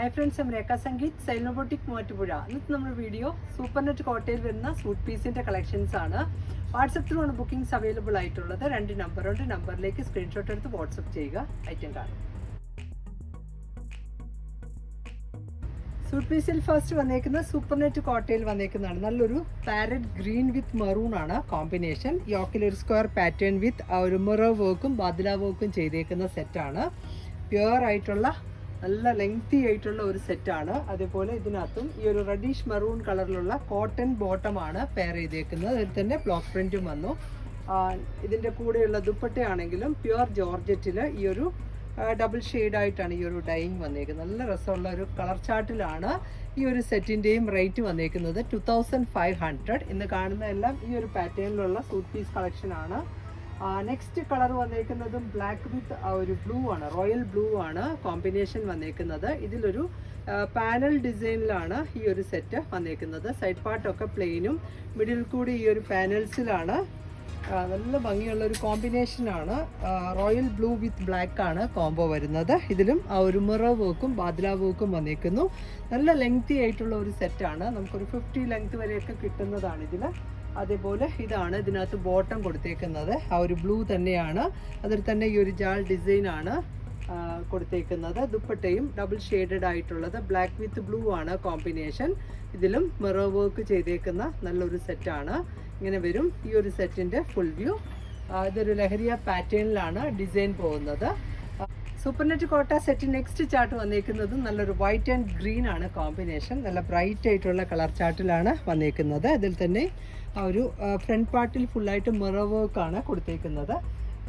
Hi friends Rekha Sangeeth സൈനോബോട്ടിക് മൂവാറ്റുപുഴ ഇന്നത്തെ നമ്മുടെ വീഡിയോ സൂപ്പർ നെറ്റ് കോട്ടയിൽ വരുന്ന സൂട്ട് പീസിന്റെ കളക്ഷൻസ് ആണ്. വാട്സപ്പ് ത്രൂ ആണ് ബുക്കിംഗ്സ് അവൈലബിൾ ആയിട്ടുള്ളത്. രണ്ട് നമ്പറുണ്ട് നമ്പറിലേക്ക് സ്ക്രീൻഷോട്ട് എടുത്ത് വാട്സപ്പ് ചെയ്യുക. ഐറ്റം കാണും. സൂട്ട് പീസിൽ ഫസ്റ്റ് വന്നേക്കുന്ന സൂപ്പർ നെറ്റ് കോട്ടയിൽ വന്നേക്കുന്നതാണ്. നല്ലൊരു പാരറ്റ് ഗ്രീൻ വിത്ത് മെറൂൺ ആണ് കോമ്പിനേഷൻ യോക്കിൽ ഒരു സ്ക്വയർ പാറ്റേൺ വിത്ത് ഒരു മിറർ വർക്കും ബാദ്ല വർക്കും ചെയ്തേക്കുന്ന സെറ്റാണ് പ്യുവർ ആയിട്ടുള്ള നല്ല ലെങ്തി ആയിട്ടുള്ള ഒരു സെറ്റാണ് അതേപോലെ ഇതിനകത്തും ഈ ഒരു റെഡിഷ് മെറൂൺ കളറിലുള്ള കോട്ടൺ ബോട്ടം ആണ് പെയർ ചെയ്തേക്കുന്നത്. അതിൽ തന്നെ ബ്ലോക്ക് പ്രിന്റും വന്നു. ഇതിന്റെ കൂടെയുള്ള ദുപ്പട്ടയാണെങ്കിലും പ്യുവർ ജോർജറ്റിൽ ഈ ഒരു ഡബിൾ ആയിട്ടാണ് ഈ ഒരു ഡൈയിങ് വന്നേക്കുന്നത്. നല്ല രസമുള്ള ഒരു കളർ ചാർട്ടിലാണ് ഈ ഒരു സെറ്റിന്റെയും റേറ്റ് വന്നേക്കുന്നത്. ടു തൗസൻഡ് ഫൈവ് ഹൺഡ്രഡ് ഇന്ന് കാണുന്ന എല്ലാം ഈ ഒരു പാറ്റേണിലുള്ള സൂട്ട് പീസ് കളക്ഷൻ ആണ്. നെക്സ്റ്റ് കളർ വന്നേക്കുന്നതും ബ്ലാക്ക് വിത്ത് ഒരു ബ്ലൂ ആണ് റോയൽ ബ്ലൂ ആണ് കോമ്പിനേഷൻ വന്നേക്കുന്നത്. ഇതിലൊരു പാനൽ ഡിസൈനിലാണ് ഈ ഒരു സെറ്റ് വന്നേക്കുന്നത്. സൈഡ് പാർട്ടൊക്കെ പ്ലെയിനും മിഡിൽ കൂടി ഈ ഒരു പാനൽസിലാണ് നല്ല ഭംഗിയുള്ള ഒരു കോമ്പിനേഷൻ ആണ്. റോയൽ ബ്ലൂ വിത്ത് ബ്ലാക്ക് ആണ് കോംബോ വരുന്നത്. ഇതിലും ആ ഒരു മിറ വർക്കും ബാദ്ല വർക്കും വന്നേക്കുന്നു. നല്ല ലെങ്തി ആയിട്ടുള്ള ഒരു സെറ്റാണ് നമുക്കൊരു ഫിഫ്റ്റി ലെങ്ത് വരെയൊക്കെ കിട്ടുന്നതാണ് ഇതിൽ അതേപോലെ ഇതാണ് ഇതിനകത്ത് ബോട്ടം കൊടുത്തേക്കുന്നത്. ആ ഒരു ബ്ലൂ തന്നെയാണ്. അതിൽ തന്നെ ഈ ഒരു ജാൾ ആ, കൊടുത്തേക്കുന്നത്. ദുപ്പട്ടയും ഡബിൾ ഷെയ്ഡഡ് ആയിട്ടുള്ളത് ബ്ലാക്ക് വിത്ത് ബ്ലൂ ആണ് കോമ്പിനേഷൻ ഇതിലും മിറർ വർക്ക് ചെയ്തേക്കുന്ന നല്ലൊരു സെറ്റാണ് ഇങ്ങനെ വരും. ഈ ഒരു സെറ്റിന്റെ ഫുൾ വ്യൂ ഇതൊരു ലഹരിയ പാറ്റേണിലാണ് ഡിസൈൻ പോകുന്നത്. സൂപ്പർനെറ്റ് കോട്ട സെറ്റ് നെക്സ്റ്റ് ചാർട്ട് വന്നേക്കുന്നത് നല്ലൊരു വൈറ്റ് ആൻഡ് ഗ്രീൻ ആണ് കോമ്പിനേഷൻ നല്ല ബ്രൈറ്റ് ആയിട്ടുള്ള കളർ ചാർട്ടിലാണ് വന്നേക്കുന്നത്. അതിൽ തന്നെ ആ ഒരു ഫ്രണ്ട് പാർട്ടിൽ ഫുള്ളായിട്ട് മിറർ വർക്ക് ആണ് കൊടുത്തേക്കുന്നത്.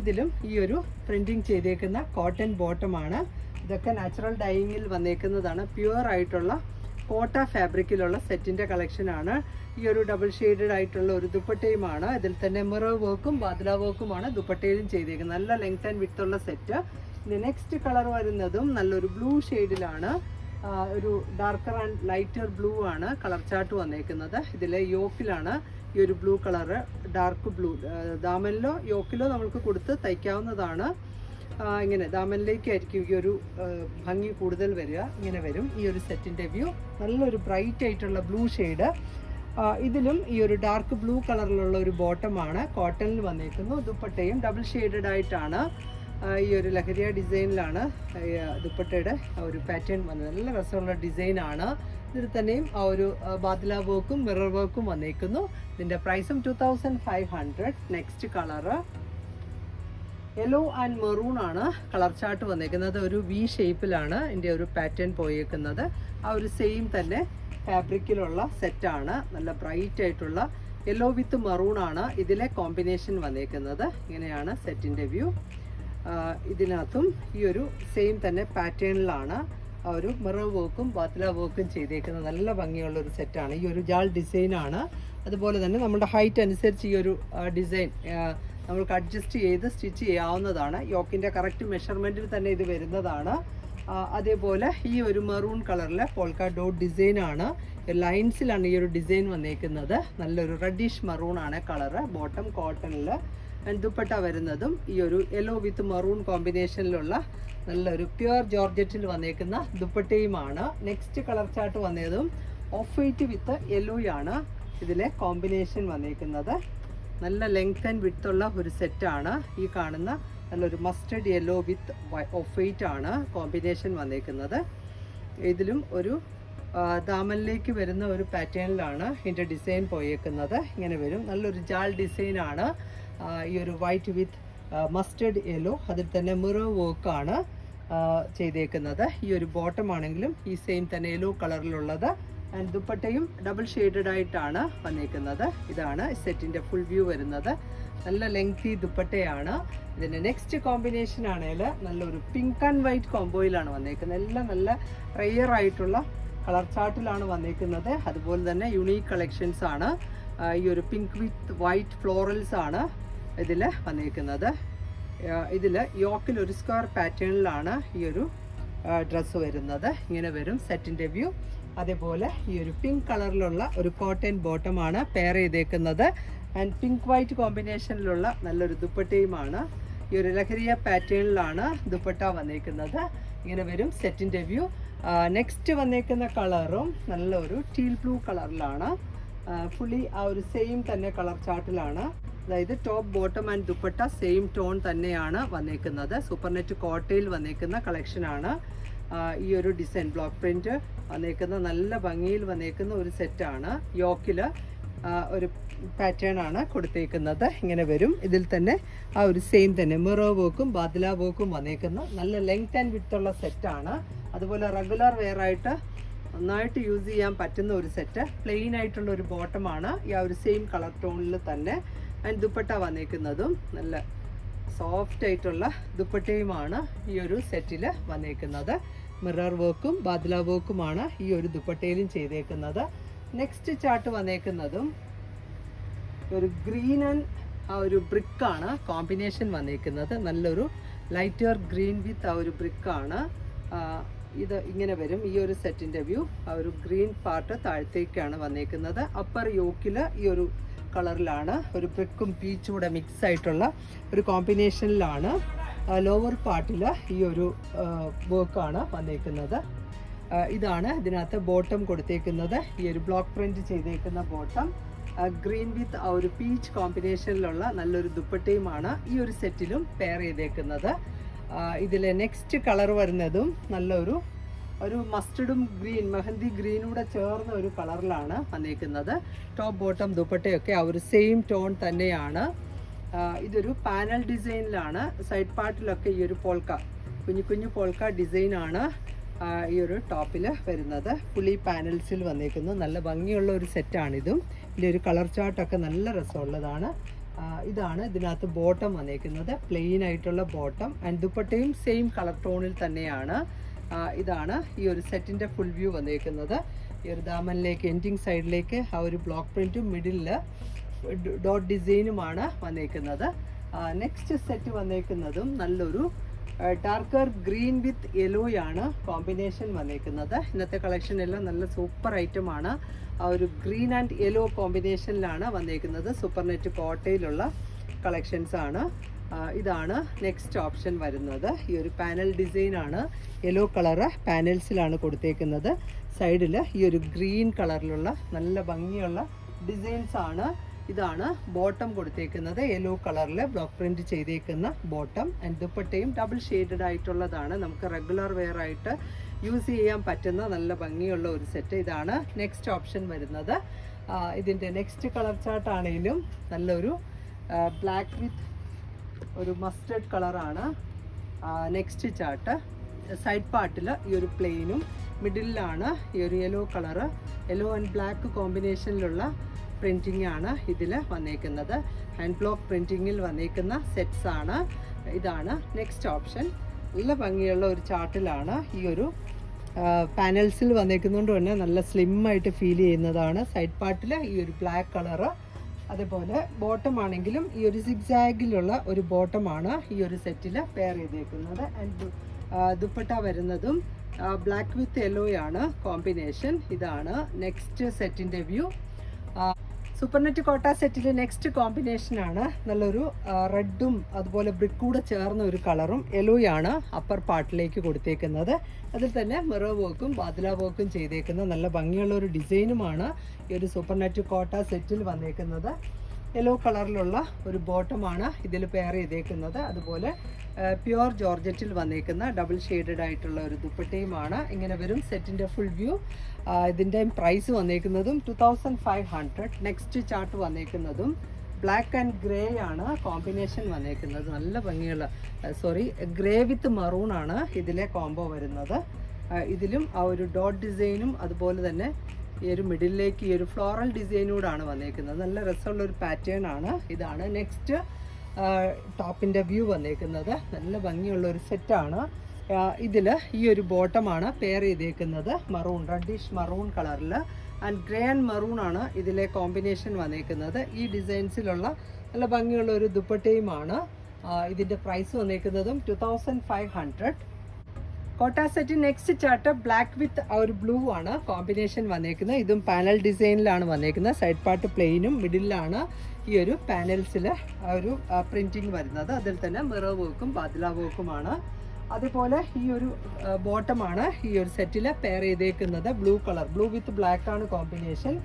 ഇതിലും ഈ ഒരു പ്രിന്റിങ് ചെയ്തേക്കുന്ന കോട്ടൺ ബോട്ടം ആണ്. ഇതൊക്കെ നാച്ചുറൽ ഡൈയിങ്ങിൽ വന്നേക്കുന്നതാണ്. പ്യുവർ ആയിട്ടുള്ള കോട്ട ഫാബ്രിക്കിലുള്ള സെറ്റിന്റെ കളക്ഷൻ ആണ്. ഈ ഒരു ഡബിൾ ഷെയ്ഡഡ് ആയിട്ടുള്ള ഒരു ദുപ്പട്ടയുമാണ് ഇതിൽ തന്നെ മിറർ വർക്കും ബാദ്ല വർക്കുമാണ് ദുപ്പട്ടയിലും ചെയ്തേക്കുന്നത്. നല്ല ലെങ്ത് ആൻഡ് വിത്ത് ഉള്ള സെറ്റ് ഇനി നെക്സ്റ്റ് കളർ വരുന്നതും നല്ലൊരു ബ്ലൂ ഷെയ്ഡിലാണ് ഒരു ഡാർക്കർ ആൻഡ് ലൈറ്റർ ബ്ലൂ ആണ് കളർ ചാർട്ട് വന്നേക്കുന്നത്. ഇതിലെ യോക്കിലാണ് ഈ ഒരു ബ്ലൂ കളർ ഡാർക്ക് ബ്ലൂ ദാമനിലോ യോക്കിലോ നമുക്ക് കൊടുത്ത് തയ്ക്കാവുന്നതാണ്. ഇങ്ങനെ ദാമനിലേക്കായിരിക്കും ഈ ഒരു ഭംഗി കൂടുതൽ വരിക. ഇങ്ങനെ വരും. ഈ ഒരു സെറ്റിന്റെ വ്യൂ. നല്ലൊരു ബ്രൈറ്റ് ആയിട്ടുള്ള ബ്ലൂ ഷെയ്ഡ്. ഇതിലും ഈ ഒരു ഡാർക്ക് ബ്ലൂ കളറിലുള്ള ഒരു ബോട്ടമാണ് കോട്ടണിൽ വന്നേക്കുന്നു ദുപ്പട്ടയും ഡബിൾ ഷെയ്ഡഡ് ആയിട്ടാണ് ഈ ഒരു ലഹരിയ ഡിസൈനിലാണ് ദുപ്പട്ടയുടെ ഒരു പാറ്റേൺ വന്നത്. നല്ല രസമുള്ള ഡിസൈനാണ്. ഇതിൽ തന്നെയും ആ ഒരു ബാത്ല വർക്കും മിറർ വർക്കും വന്നേക്കുന്നു. ഇതിന്റെ പ്രൈസും two thousand five hundred next colour yellow and maroon ആണ് കളർ ചാർട്ട് വന്നേക്കുന്നത് ഒരു വി ഷേപ്പിലാണ് ഇതിന്റെ ഒരു പാറ്റേൺ പോയേക്കുന്നത്. ആ ഒരു സെയിം തന്നെ ഫാബ്രിക്കിലുള്ള സെറ്റാണ് നല്ല ബ്രൈറ്റ് ആയിട്ടുള്ള യെല്ലോ വിത്ത് മെറൂൺ ആണ് ഇതിലെ കോമ്പിനേഷൻ വന്നേക്കുന്നത് ഇങ്ങനെയാണ് സെറ്റിന്റെ വ്യൂ ഇതിനകത്തും ഈ ഒരു സെയിം തന്നെ പാറ്റേണിലാണ് ആ ഒരു മിറർ വർക്കും ബാത്ല വർക്കും ചെയ്തേക്കുന്നത്. നല്ല ഭംഗിയുള്ള ഒരു സെറ്റാണ് ഈ ഒരു ജാൾ ഡിസൈനാണ് അതുപോലെ തന്നെ നമ്മുടെ ഹൈറ്റ് അനുസരിച്ച് ഈ ഒരു ഡിസൈൻ നമുക്ക് അഡ്ജസ്റ്റ് ചെയ്ത് സ്റ്റിച്ച് ചെയ്യാവുന്നതാണ്. യോക്കിന്റെ കറക്റ്റ് മെഷർമെന്റിൽ തന്നെ ഇത് വരുന്നതാണ്. അതേപോലെ ഈ ഒരു മെറൂൺ കളറിലെ പോൾക്ക ഡോട്ട് ഡിസൈൻ ആണ്. ലൈൻസിലാണ് ഈ ഒരു ഡിസൈൻ വന്നേക്കുന്നത്. നല്ലൊരു റെഡിഷ് മെറൂൺ ആണ് കളറ് ബോട്ടം കോട്ടണിൽ ദുപ്പട്ട വരുന്നതും ഈ ഒരു യെല്ലോ വിത്ത് മെറൂൺ കോമ്പിനേഷനിലുള്ള നല്ലൊരു പ്യുവർ ജോർജറ്റിൽ വന്നേക്കുന്ന ദുപ്പട്ടയുമാണ്. നെക്സ്റ്റ് കളർ ചാർട്ട് വന്നതും ഓഫ് വൈറ്റ് വിത്ത് യെല്ലോയാണ് ഇതിലെ കോമ്പിനേഷൻ വന്നേക്കുന്നത്. നല്ല ലെങ്ത് ആൻഡ് ഉള്ള ഒരു സെറ്റാണ് ഈ കാണുന്ന നല്ലൊരു mustard yellow with off white ആണ് കോമ്പിനേഷൻ വന്നേക്കുന്നത്. ഇതിലും ഒരു ദാമനിലേക്ക് വരുന്ന ഒരു പാറ്റേണിലാണ് ഇതിന്റെ ഡിസൈൻ പോയേക്കുന്നത്. ഇങ്ങനെ വരും. നല്ലൊരു ജാൾ ഡിസൈനാണ് ഈ ഒരു വൈറ്റ് വിത്ത് മസ്റ്റേഡ് യെല്ലോ അതിൽ തന്നെ മിറർ വർക്കാണ് ചെയ്തേക്കുന്നത്. ഈ ഒരു ബോട്ടം ആണെങ്കിലും ഈ സെയിം തന്നെ യെല്ലോ കളറിലുള്ളത് ദുപ്പട്ടയും ഡബിൾ ഷെയ്ഡഡ് ആയിട്ടാണ് വന്നിരിക്കുന്നത് ഇതാണ് സെറ്റിന്റെ ഫുൾ വ്യൂ വരുന്നത്. നല്ല ലെങ്തി ദുപ്പട്ടയാണ്. ഇതിന്റെ നെക്സ്റ്റ് കോമ്പിനേഷൻ ആണെങ്കിൽ നല്ലൊരു പിങ്ക് ആൻഡ് വൈറ്റ് കോംബോയിലാണ് വന്നേക്കുന്നത്. എല്ലാം നല്ല റെയർ ആയിട്ടുള്ള കളർ ചാർട്ടിലാണ് വന്നേക്കുന്നത്. അതുപോലെ തന്നെ യുണീക്ക് കളക്ഷൻസ് ആണ്. ഈ ഒരു പിങ്ക് വിത്ത് വൈറ്റ് ഫ്ലോറൽസ് ആണ് ഇതിൽ വന്നിരിക്കുന്നത് ഇതിൽ യോക്കിൽ ഒരു സ്ക്വയർ പാറ്റേണിലാണ് ഈ ഒരു ഡ്രസ്സ് വരുന്നത്. ഇങ്ങനെ വരും സെറ്റിന്റെ വ്യൂ അതേപോലെ ഈ ഒരു പിങ്ക് കളറിലുള്ള ഒരു കോട്ടൺ ബോട്ടമാണ് പെയർ ചെയ്തേക്കുന്നത്. ആൻഡ് പിങ്ക് വൈറ്റ് കോമ്പിനേഷനിലുള്ള നല്ലൊരു ദുപ്പട്ടയുമാണ് ഈ ഒരു ലഹരിയ പാറ്റേണിലാണ് ദുപ്പട്ട വന്നേക്കുന്നത്. ഇങ്ങനെ വരും സെറ്റിന്റെ വ്യൂ നെക്സ്റ്റ് വന്നേക്കുന്ന കളറും നല്ലൊരു ടീൽ ബ്ലൂ കളറിലാണ് ഫുള്ളി ആ ഒരു സെയിം തന്നെ കളർ ചാർട്ടിലാണ് അതായത് top bottom and dupatta same tone തന്നെയാണ് വന്നേക്കുന്നത്. സൂപ്പർനെറ്റ് കോട്ടയിൽ വന്നേക്കുന്ന കളക്ഷനാണ് ഈ ഒരു ഡിസൈൻ ബ്ലോക്ക് പ്രിന്റ് വന്നേക്കുന്ന നല്ല ഭംഗിയിൽ വന്നേക്കുന്ന ഒരു സെറ്റാണ് യോക്കിൽ ഒരു പാറ്റേൺ ആണ് കൊടുത്തേക്കുന്നത്. ഇങ്ങനെ വരും. ഇതിൽ തന്നെ ആ ഒരു സെയിം തന്നെ. മിറോ വോക്കും ബാദ്ല വോക്കും വന്നേക്കുന്ന നല്ല ലെങ്ത് ആൻഡ് ഉള്ള സെറ്റാണ് അതുപോലെ റെഗുലർ വെയർ ആയിട്ട് നന്നായിട്ട് യൂസ് ചെയ്യാൻ പറ്റുന്ന ഒരു സെറ്റ് പ്ലെയിൻ ആയിട്ടുള്ള ഒരു ബോട്ടമാണ് ഈ ആ ഒരു സെയിം കളർ ടോണിൽ തന്നെ. ആൻഡ് ദുപ്പട്ട വന്നേക്കുന്നതും നല്ല സോഫ്റ്റ് ആയിട്ടുള്ള ദുപ്പട്ടയുമാണ് ഈ ഒരു സെറ്റിൽ വന്നേക്കുന്നത്. മിറർ വർക്കും ബാദ്ല വർക്കുമാണ് ഈ ഒരു ദുപ്പട്ടയിലും ചെയ്തേക്കുന്നത്. നെക്സ്റ്റ് ചാർട്ട് വന്നേക്കുന്നതും ഒരു ഗ്രീൻ ആൻഡ് ആ ഒരു ബ്രിക്കാണ് കോമ്പിനേഷൻ വന്നേക്കുന്നത്. നല്ലൊരു ലൈറ്റർ ഗ്രീൻ വിത്ത് ആ ഒരു ബ്രിക്കാണ് ഇത് ഇങ്ങനെ വരും. ഈ ഒരു സെറ്റിന്റെ വ്യൂ ആ ഒരു ഗ്രീൻ പാർട്ട് താഴത്തേക്കാണ് വന്നേക്കുന്നത്. അപ്പർ യോക്കിൽ ഈ ഒരു കളറിലാണ് ഒരു ബ്രിക്കും പീച്ചും കൂടെ മിക്സ് ആയിട്ടുള്ള ഒരു കോമ്പിനേഷനിലാണ് ലോവർ പാർട്ടിൽ ഈ ഒരു വർക്കാണ് വന്നേക്കുന്നത്. ഇതാണ് ഇതിനകത്ത് ബോട്ടം കൊടുത്തേക്കുന്നത്. ഈ ഒരു ബ്ലോക്ക് പ്രിന്റ് ചെയ്തേക്കുന്ന ബോട്ടം ഗ്രീൻ വിത്ത് ആ ഒരു പീച്ച് കോമ്പിനേഷനിലുള്ള നല്ലൊരു ദുപ്പട്ടയുമാണ് ഈ ഒരു സെറ്റിലും പെയർ ചെയ്തേക്കുന്നത്. ഇതിലെ നെക്സ്റ്റ് കളർ വരുന്നതും നല്ലൊരു ഒരു മസ്റ്റർഡും ഗ്രീൻ മെഹന്തി ഗ്രീനും കൂടെ ചേർന്ന ഒരു കളറിലാണ് വന്നേക്കുന്നത്. ടോപ്പ് ബോട്ടം ദുപ്പട്ടയൊക്കെ ആ ഒരു സെയിം ടോൺ തന്നെയാണ്. ഇതൊരു പാനൽ ഡിസൈനിലാണ്. സൈഡ് പാർട്ടിലൊക്കെ ഈ ഒരു പോൾക്ക കുഞ്ഞു കുഞ്ഞു പോൾക്ക ഡിസൈനാണ് ഈ ഒരു ടോപ്പിൽ വരുന്നത്. പുളി പാനൽസിൽ വന്നേക്കുന്നു. നല്ല ഭംഗിയുള്ള ഒരു സെറ്റാണിതും ഇതിന്റെ ഒരു കളർ ചാർട്ടൊക്കെ നല്ല രസമുള്ളതാണ്. ഇതാണ് ഇതിനകത്ത് ബോട്ടം വന്നേക്കുന്നത്. പ്ലെയിൻ ആയിട്ടുള്ള ബോട്ടം ആൻഡ് ദുപ്പട്ടയും സെയിം കളർ ടോണിൽ തന്നെയാണ്. ഇതാണ് ഈ ഒരു സെറ്റിന്റെ ഫുൾ വ്യൂ വന്നേക്കുന്നത്. ഈ ഒരു ദാമനിലേക്ക് എൻഡിങ് സൈഡിലേക്ക് ആ ഒരു ബ്ലോക്ക് പ്രിന്റും മിഡിലിൽ ഡോട്ട് ഡിസൈനുമാണ് വന്നേക്കുന്നത്. നെക്സ്റ്റ് സെറ്റ് വന്നേക്കുന്നതും നല്ലൊരു ഡാർക്കർ ഗ്രീൻ വിത്ത് യെലോയാണ് കോമ്പിനേഷൻ വന്നേക്കുന്നത്. ഇന്നത്തെ കളക്ഷൻ എല്ലാം നല്ല സൂപ്പർ ഐറ്റം ആണ്. ആ ഒരു ഗ്രീൻ ആൻഡ് യെല്ലോ കോമ്പിനേഷനിലാണ് വന്നേക്കുന്നത്. സൂപ്പർ നെറ്റ് കോട്ടയിലുള്ള കളക്ഷൻസ് ആണ്. ഇതാണ് നെക്സ്റ്റ് ഓപ്ഷൻ വരുന്നത്. ഈ ഒരു പാനൽ ഡിസൈൻ ആണ്. യെല്ലോ കളറ് പാനൽസിലാണ് കൊടുത്തേക്കുന്നത്. സൈഡിൽ ഈ ഒരു ഗ്രീൻ കളറിലുള്ള നല്ല ഭംഗിയുള്ള ഡിസൈൻസ് ആണ്. ഇതാണ് ബോട്ടം കൊടുത്തേക്കുന്നത്. യെല്ലോ കളറിൽ ബ്ലോക്ക് പ്രിന്റ് ചെയ്തേക്കുന്ന ബോട്ടം ആൻഡ് ദുപ്പട്ടയും ഡബിൾ ഷെയ്ഡഡ് ആയിട്ടുള്ളതാണ്. നമുക്ക് റെഗുലർ വെയർ ആയിട്ട് യൂസ് ചെയ്യാൻ പറ്റുന്ന നല്ല ഭംഗിയുള്ള ഒരു സെറ്റ് ഇതാണ് നെക്സ്റ്റ് ഓപ്ഷൻ വരുന്നത്. ഇതിന്റെ നെക്സ്റ്റ് കളർ ചാർട്ടാണേലും നല്ലൊരു ബ്ലാക്ക് വിത്ത് ഒരു മസ്റ്റേഡ് കളറാണ് നെക്സ്റ്റ് ചാർട്ട് സൈഡ് പാർട്ടിൽ ഈ ഒരു പ്ലെയിനും മിഡിലാണ് ഈ ഒരു yellow colour yellow and black കോമ്പിനേഷനിലുള്ള printing ആണ് ഇതിൽ വന്നേക്കുന്നത്. ഹാൻഡ് ബ്ലോക്ക് പ്രിന്റിങ്ങിൽ വന്നേക്കുന്ന സെറ്റ്സ് ആണ്. ഇതാണ് നെക്സ്റ്റ് ഓപ്ഷൻ നല്ല ഭംഗിയുള്ള ഒരു ചാർട്ടിലാണ് ഈ ഒരു പാനൽസിൽ വന്നേക്കുന്നതുകൊണ്ട് തന്നെ നല്ല സ്ലിം ആയിട്ട് ഫീൽ ചെയ്യുന്നതാണ്. സൈഡ് പാർട്ടിൽ ഈ ഒരു ബ്ലാക്ക് കളറ് അതേപോലെ ബോട്ടം ആണെങ്കിലും ഈ ഒരു സിഗ്സാഗിലുള്ള ഒരു ബോട്ടമാണ് ഈ ഒരു സെറ്റിൽ പെയർ ചെയ്തേക്കുന്നത്. ആൻഡ് ദുപ്പട്ട വരുന്നതും ബ്ലാക്ക് വിത്ത് യെല്ലോയാണ് കോമ്പിനേഷൻ ഇതാണ് നെക്സ്റ്റ് സെറ്റിന്റെ വ്യൂ സൂപ്പർനെറ്റ് കോട്ട സെറ്റിൽ നെക്സ്റ്റ് കോമ്പിനേഷൻ ആണ്. നല്ലൊരു റെഡും അതുപോലെ ബ്രിക്ക് കൂടെ ചേർന്ന ഒരു കളറും യെലോയാണ് അപ്പർ പാർട്ടിലേക്ക് കൊടുത്തേക്കുന്നത്. അതിൽ തന്നെ മിറ വർക്കും ബാദ്ല വർക്കും ചെയ്തേക്കുന്ന നല്ല ഭംഗിയുള്ള ഒരു ഡിസൈനുമാണ് ഈ ഒരു സൂപ്പർനെറ്റ് കോട്ട സെറ്റിൽ വന്നേക്കുന്നത്. യെല്ലോ കളറിലുള്ള ഒരു ബോട്ടമാണ് ഇതിൽ പെയർ ചെയ്തേക്കുന്നത്. അതുപോലെ പ്യുവർ ജോർജറ്റിൽ വന്നേക്കുന്ന ഡബിൾ ഷെയ്ഡഡ് ആയിട്ടുള്ള ഒരു ദുപ്പട്ടയുമാണ്. ഇങ്ങനെ വരും സെറ്റിന്റെ ഫുൾ വ്യൂ. ഇതിന്റെ price വന്നേക്കുന്നതും two thousand five hundred next chart വന്നേക്കുന്നതും black and grey ആണ്. കോമ്പിനേഷൻ വന്നേക്കുന്നത്. നല്ല ഭംഗിയുള്ള സോറി ഗ്രേ വിത്ത് മറൂൺ ആണ് ഇതിലെ കോംബോ വരുന്നത്. ഇതിലും ആ ഒരു ഡോട്ട് ഡിസൈനും അതുപോലെ തന്നെ ഈ ഒരു മിഡിലേക്ക് ഈ ഒരു ഫ്ലോറൽ ഡിസൈനൂടാണ് വന്നേക്കുന്നത്. നല്ല രസമുള്ള ഒരു പാറ്റേൺ ആണ്. ഇതാണ് നെക്സ്റ്റ് ടോപ്പിന്റെ വ്യൂ വന്നേക്കുന്നത്. നല്ല ഭംഗിയുള്ള ഒരു സെറ്റാണ് ഇതിൽ ഈ ഒരു ബോട്ടമാണ് പെയർ ചെയ്തേക്കുന്നത്. മറൂൺ റെഡിഷ് മറൂൺ കളറിൽ ആൻഡ് ഗ്രേ ആൻഡ് മറൂൺ ആണ് ഇതിലെ കോമ്പിനേഷൻ വന്നേക്കുന്നത്. ഈ ഡിസൈൻസിലുള്ള നല്ല ഭംഗിയുള്ള ഒരു ദുപ്പട്ടയുമാണ് ഇതിന്റെ price വന്നേക്കുന്നതും two thousand five hundred Kota set next chart black with ആ ഒരു ബ്ലൂ ആണ് കോമ്പിനേഷൻ വന്നേക്കുന്നത്. ഇതും പാനൽ ഡിസൈനിലാണ് വന്നേക്കുന്നത്. സൈഡ് പാർട്ട് പ്ലെയിനും മിഡിലാണ് ഈ ഒരു പാനൽസിൽ ഒരു പ്രിന്റിങ് വരുന്നത്. അതിൽ തന്നെ മിറർ വർക്കും ബാദില വർക്കുമാണ്. അതുപോലെ ഈ ഒരു ബോട്ടമാണ് ഈ ഒരു സെറ്റിൽ പെയർ ചെയ്തേക്കുന്നത്. Blue colour blue with black ആണ് കോമ്പിനേഷൻ.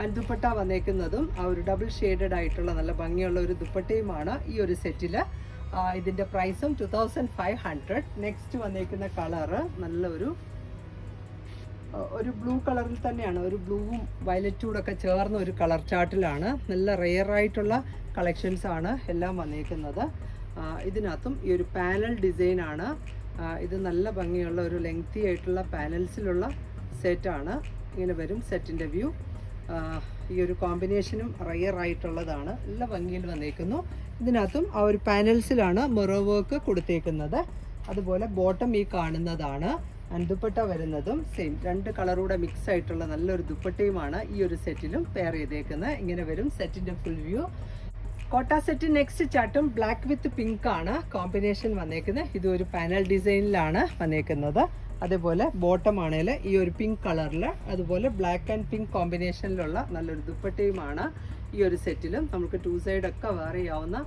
ആൻഡ് ദുപ്പട്ട വന്നേക്കുന്നതും ആ ഒരു ഡബിൾ ഷെയ്ഡഡ് ആയിട്ടുള്ള നല്ല ഭംഗിയുള്ള ഒരു ദുപ്പട്ടയുമാണ് ഈ ഒരു സെറ്റിൽ ഇതിന്റെ പ്രൈസും two thousand five hundred next വന്നേക്കുന്ന കളറ് നല്ലൊരു ഒരു ബ്ലൂ കളറിൽ തന്നെയാണ്. ഒരു ബ്ലൂവും വയലറ്റും ഒക്കെ ചേർന്ന ഒരു കളർ ചാർട്ടിലാണ് നല്ല റെയർ ആയിട്ടുള്ള കളക്ഷൻസ് ആണ് എല്ലാം വന്നേക്കുന്നത്. ഇതിനകത്തും ഈ ഒരു പാനൽ ഡിസൈനാണ് ഇത് നല്ല ഭംഗിയുള്ള ഒരു ലെങ്തി ആയിട്ടുള്ള പാനൽസിലുള്ള സെറ്റാണ് ഇങ്ങനെ വരും സെറ്റിന്റെ വ്യൂ ഈ ഒരു കോമ്പിനേഷനും റയർ ആയിട്ടുള്ളതാണ്. നല്ല ഭംഗിയിൽ വന്നേക്കുന്നു. ഇതിനകത്തും ആ ഒരു പാനൽസിലാണ് മൊറോ വർക്ക് കൊടുത്തേക്കുന്നത്. അതുപോലെ ബോട്ടം ഈ കാണുന്നതാണ്. ദുപ്പട്ട വരുന്നതും സെയിം രണ്ട് കളറൂടെ മിക്സ് ആയിട്ടുള്ള നല്ലൊരു ദുപ്പട്ടയുമാണ് ഈ ഒരു സെറ്റിലും പെയർ ചെയ്തേക്കുന്നത്. ഇങ്ങനെ വരും സെറ്റിന്റെ full view Kota set next ചാട്ടും black with pink ആണ് കോമ്പിനേഷൻ വന്നേക്കുന്നത്. ഇത് ഒരു പാനൽ ഡിസൈനിലാണ് വന്നേക്കുന്നത്. അതേപോലെ ബോട്ടം ആണെങ്കിൽ ഈ ഒരു പിങ്ക് കളറിൽ അതുപോലെ ബ്ലാക്ക് ആൻഡ് പിങ്ക് കോമ്പിനേഷനിലുള്ള നല്ലൊരു ദുപ്പട്ടയുമാണ് ഈ ഒരു സെറ്റിലും നമുക്ക് ടു സൈഡ് ഒക്കെ വെയർ ചെയ്യാവുന്ന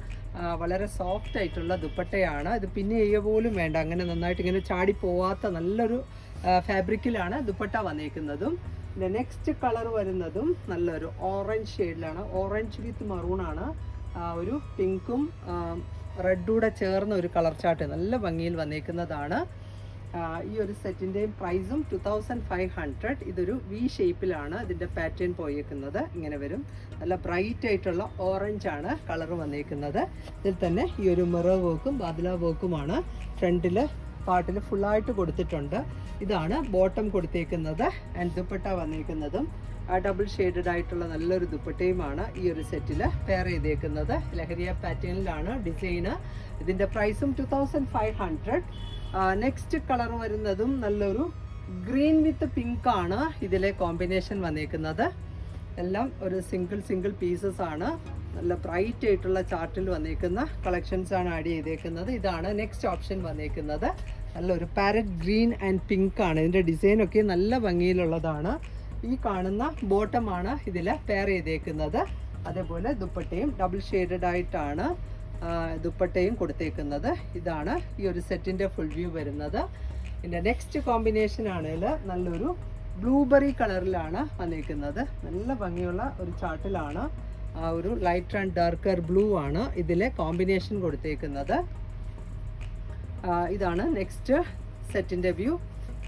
വളരെ സോഫ്റ്റ് ആയിട്ടുള്ള ദുപ്പട്ടയാണ്. ഇത് പിന്നെ ചെയ്യുക പോലും വേണ്ട. അങ്ങനെ നന്നായിട്ട് ഇങ്ങനെ ചാടി പോവാത്ത നല്ലൊരു ഫാബ്രിക്കിലാണ് ദുപ്പട്ട വന്നേക്കുന്നതും. പിന്നെ നെക്സ്റ്റ് കളർ വരുന്നതും നല്ലൊരു ഓറഞ്ച് ഷെയ്ഡിലാണ് ഓറഞ്ച് വിത്ത് മറൂണാണ് ഒരു പിങ്കും റെഡൂടെ ചേർന്ന ഒരു കളർ ചാർട്ട് നല്ല ഭംഗിയിൽ വന്നേക്കുന്നതാണ്. ഈ ഒരു സെറ്റിന്റെയും പ്രൈസും ടു തൗസൻഡ് ഫൈവ് ഹൺഡ്രഡ് ഇതൊരു വി ഷേപ്പിലാണ് ഇതിന്റെ പാറ്റേൺ പോയേക്കുന്നത്. ഇങ്ങനെ വരും. നല്ല ബ്രൈറ്റ് ആയിട്ടുള്ള ഓറഞ്ച് ആണ് കളർ വന്നേക്കുന്നത്. ഇതിൽ തന്നെ ഈ ഒരു മിറ വർക്കും ബാദല വർക്കുമാണ് ഫ്രണ്ടിൽ പാട്ടിൽ ഫുള്ളായിട്ട് കൊടുത്തിട്ടുണ്ട്. ഇതാണ് ബോട്ടം കൊടുത്തേക്കുന്നത് ആൻഡ് ദുപ്പട്ട വന്നേക്കുന്നതും. ഡബിൾ ഷെയ്ഡഡ് ആയിട്ടുള്ള നല്ലൊരു ദുപ്പട്ടയുമാണ് ഈ ഒരു സെറ്റിൽ പെയർ ചെയ്തേക്കുന്നത്. ലഹരിയ പാറ്റേണിലാണ് ഡിസൈന് ഇതിന്റെ പ്രൈസും two thousand five hundred next colour വരുന്നതും നല്ലൊരു ഗ്രീൻ വിത്ത് പിങ്ക് ആണ് ഇതിലെ കോമ്പിനേഷൻ വന്നേക്കുന്നത്. എല്ലാം ഒരു സിംഗിൾ സിംഗിൾ പീസസ് ആണ്. നല്ല ബ്രൈറ്റ് ആയിട്ടുള്ള ചാർട്ടിൽ വന്നേക്കുന്ന കളക്ഷൻസ് ആണ് ആഡ് ചെയ്തേക്കുന്നത്. ഇതാണ് നെക്സ്റ്റ് ഓപ്ഷൻ വന്നേക്കുന്നത്. നല്ലൊരു പാരറ്റ് ഗ്രീൻ ആൻഡ് പിങ്ക് ആണ്. ഇതിന്റെ ഡിസൈനൊക്കെ നല്ല ഭംഗിയിലുള്ളതാണ്. ഈ കാണുന്ന ബോട്ടമാണ് ഇതിൽ പെയർ ചെയ്തേക്കുന്നത്. അതേപോലെ ദുപ്പട്ടയും ഡബിൾ ഷെയ്ഡഡ് ആയിട്ടാണ് ദുപ്പട്ടയും കൊടുത്തേക്കുന്നത്. ഇതാണ് ഈ ഒരു സെറ്റിന്റെ ഫുൾ വ്യൂ വരുന്നത്. പിന്നെ നെക്സ്റ്റ് കോമ്പിനേഷൻ ആണെങ്കിൽ നല്ലൊരു ബ്ലൂബെറി കളറിലാണ് വന്നിരിക്കുന്നത് നല്ല ഭംഗിയുള്ള ഒരു ചാട്ടിലാണ്. ആ ഒരു ലൈറ്റ് ആൻഡ് ഡാർക്കർ ബ്ലൂ ആണ് ഇതിലെ കോമ്പിനേഷൻ കൊടുത്തേക്കുന്നത്. ഇതാണ് നെക്സ്റ്റ് സെറ്റിന്റെ വ്യൂ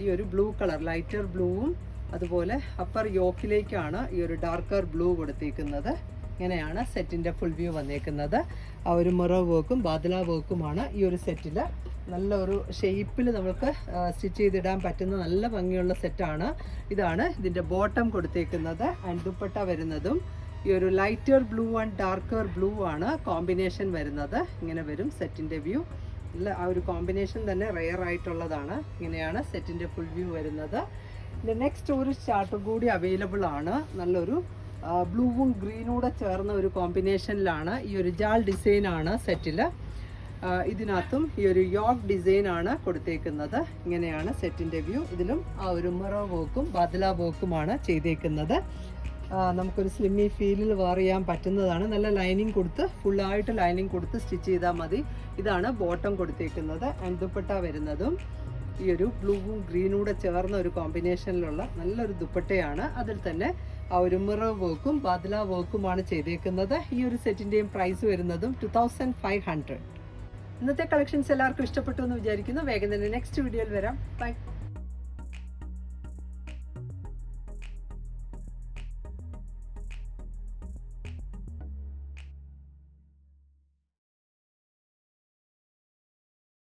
ഈ ഒരു ബ്ലൂ കളർ ലൈറ്റർ ബ്ലൂവും അതുപോലെ അപ്പർ യോക്കിലേക്കാണ് ഈ ഒരു ഡാർക്കർ ബ്ലൂ കൊടുത്തേക്കുന്നത്. ഇങ്ങനെയാണ് സെറ്റിന്റെ ഫുൾ വ്യൂ വന്നേക്കുന്നത്. ആ ഒരു മിറ വർക്കും ബാദല വർക്കുമാണ് ഈ ഒരു സെറ്റിൽ നല്ല ഒരു ഷേപ്പിൽ നമുക്ക് സ്റ്റിച്ച് ചെയ്തിടാൻ പറ്റുന്ന നല്ല ഭംഗിയുള്ള സെറ്റാണ് ഇതാണ് ഇതിന്റെ ബോട്ടം കൊടുത്തേക്കുന്നത്. ആൻഡ് ദുപ്പട്ട വരുന്നതും ഈ ഒരു lighter blue and darker blue ആണ് കോമ്പിനേഷൻ വരുന്നത്. ഇങ്ങനെ വരും സെറ്റിന്റെ വ്യൂ നല്ല ആ ഒരു കോമ്പിനേഷൻ തന്നെ റെയർ ആയിട്ടുള്ളതാണ്. ഇങ്ങനെയാണ് സെറ്റിന്റെ ഫുൾ വ്യൂ വരുന്നത്. നെക്സ്റ്റ് ഒരു ചാർട്ട് കൂടി അവൈലബിൾ ആണ്. നല്ലൊരു ബ്ലൂവും ഗ്രീനും കൂടെ ചേർന്ന ഒരു കോമ്പിനേഷനിലാണ് ഈ ഒരു ജാൾ ആണ് സെറ്റിൽ ഇതിനകത്തും ഈ ഒരു ഡിസൈൻ ആണ് കൊടുത്തേക്കുന്നത്. ഇങ്ങനെയാണ് സെറ്റിന്റെ വ്യൂ. ഇതിലും ആ ഒരു മെറോ വോക്കും ബദല വോക്കുമാണ് ചെയ്തേക്കുന്നത്. നമുക്കൊരു സ്ലിമ്മി ഫീലിൽ വേർ ചെയ്യാൻ പറ്റുന്നതാണ്. നല്ല ലൈനിങ് കൊടുത്ത് ഫുള്ളായിട്ട് ലൈനിങ് കൊടുത്ത് സ്റ്റിച്ച് ചെയ്താൽ മതി. ഇതാണ് ബോട്ടം കൊടുത്തേക്കുന്നത്. ആൻഡ് ദുപ്പട്ട വരുന്നതും ഈ ഒരു ബ്ലൂവും ഗ്രീനും കൂടെ ചേർന്ന ഒരു കോമ്പിനേഷനിലുള്ള നല്ലൊരു ദുപ്പട്ടയാണ്. അതിൽ തന്നെ ആ ഒരു മിറർ വർക്കും ബദല വർക്കുമാണ് ചെയ്തേക്കുന്നത്. ഈ ഒരു സെറ്റിന്റെയും പ്രൈസ് വരുന്നതും ടു തൗസൻഡ് ഫൈവ് ഹൺഡ്രഡ് ഇന്നത്തെ കളക്ഷൻസ് എല്ലാവർക്കും ഇഷ്ടപ്പെട്ടു എന്ന് വിചാരിക്കുന്നു. വേഗം തന്നെ നെക്സ്റ്റ് വീഡിയോയിൽ വരാം. ബൈ